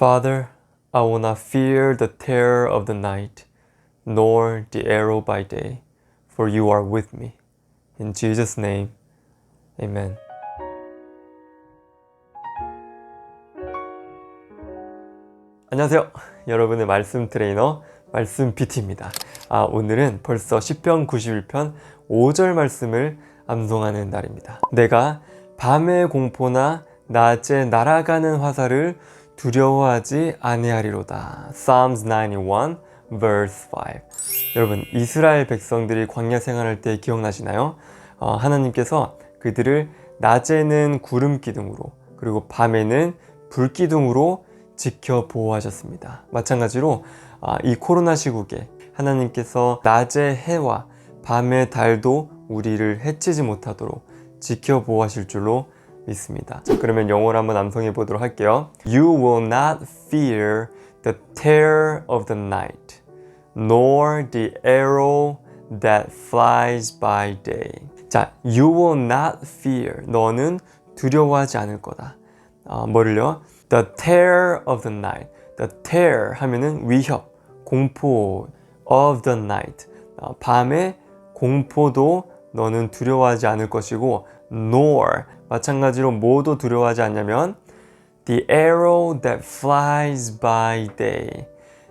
Father, I will not fear the terror of the night, nor the arrow by day, for you are with me. In Jesus' name, amen. 안녕하세요. 여러분의 말씀 트레이너 말씀 PT입니다. 아, 오늘은 벌써 10편 91편 5절 말씀을 암송하는 날입니다. 내가 밤의 공포나 낮에 날아가는 화살을 두려워하지 아니하리로다. Psalms 91 verse 5. 여러분, 이스라엘 백성들이 광야 생활할 때 기억나시나요? 어, 하나님께서 그들을 낮에는 구름 기둥으로 그리고 밤에는 불 기둥으로 지켜 보호하셨습니다. 마찬가지로 아, 이 코로나 시국에 하나님께서 낮의 해와 밤의 달도 우리를 해치지 못하도록 지켜 보호하실 줄로 믿습니다. 자, 그러면 영어로 한번 암송해 보도록 할게요. You will not fear the terror of the night, nor the arrow that flies by day. 자, you will not fear. 너는 두려워하지 않을 거다. 어, 뭐를요? The terror of the night. The terror 하면은 위협, 공포 of the night. 어, 밤의 공포도 너는 두려워하지 않을 것이고 nor 마찬가지로 뭐도 두려워하지 않냐면 the arrow that flies by day.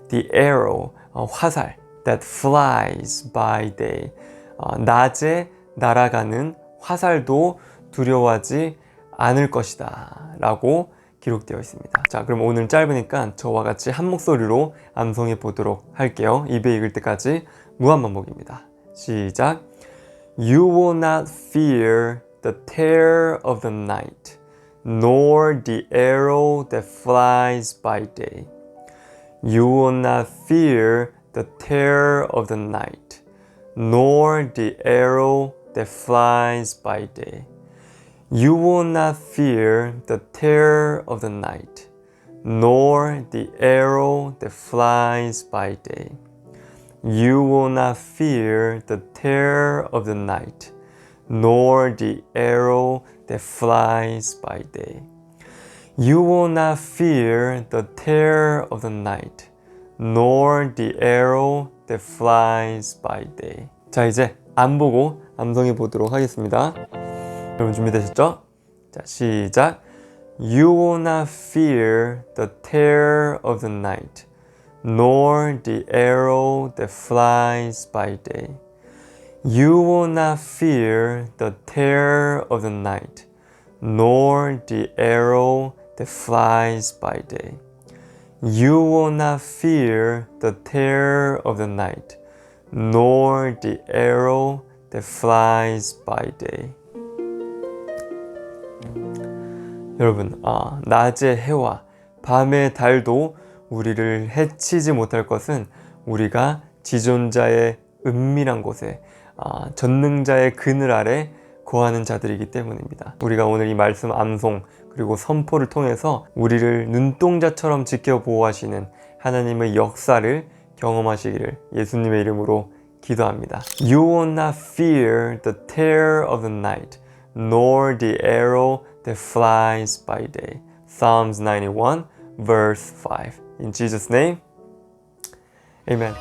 the arrow 어, 화살 that flies by day. 어, 낮에 날아가는 화살도 두려워하지 않을 것이다. 라고 기록되어 있습니다. 자, 그럼 오늘 짧으니까 저와 같이 한 목소리로 암송해 보도록 할게요. 입에 익을 때까지 무한반복입니다. 시작. You will not fear the terror of the night, nor the arrow that flies by day. You will not fear the terror of the night, nor the arrow that flies by day. You will not fear the terror of the night, nor the arrow that flies by day. You will not fear the terror of the night, nor the arrow that flies by day. You will not fear the terror of the night, nor the arrow that flies by day. 자, 이제 안 보고 암송해 보도록 하겠습니다. 여러분 준비되셨죠? 자, 시작. You will not fear the terror of the night, nor the arrow that flies by day. You will not fear the terror of the night, nor the arrow that flies by day. You will not fear the terror of the night, nor the arrow that flies by day. 여러분, 아, 낮의 해와 밤의 달도 우리를 해치지 못할 것은 우리가 지존자의 은밀한 곳에 아, 전능자의 그늘 아래 거하는 자들이기 때문입니다. 우리가 오늘 이 말씀 암송 그리고 선포를 통해서 우리를 눈동자처럼 지켜 보호하시는 하나님의 역사를 경험하시기를 예수님의 이름으로 기도합니다. You will not fear the terror of the night, nor the arrow that flies by day. Psalms 91, verse 5. In Jesus' name, amen.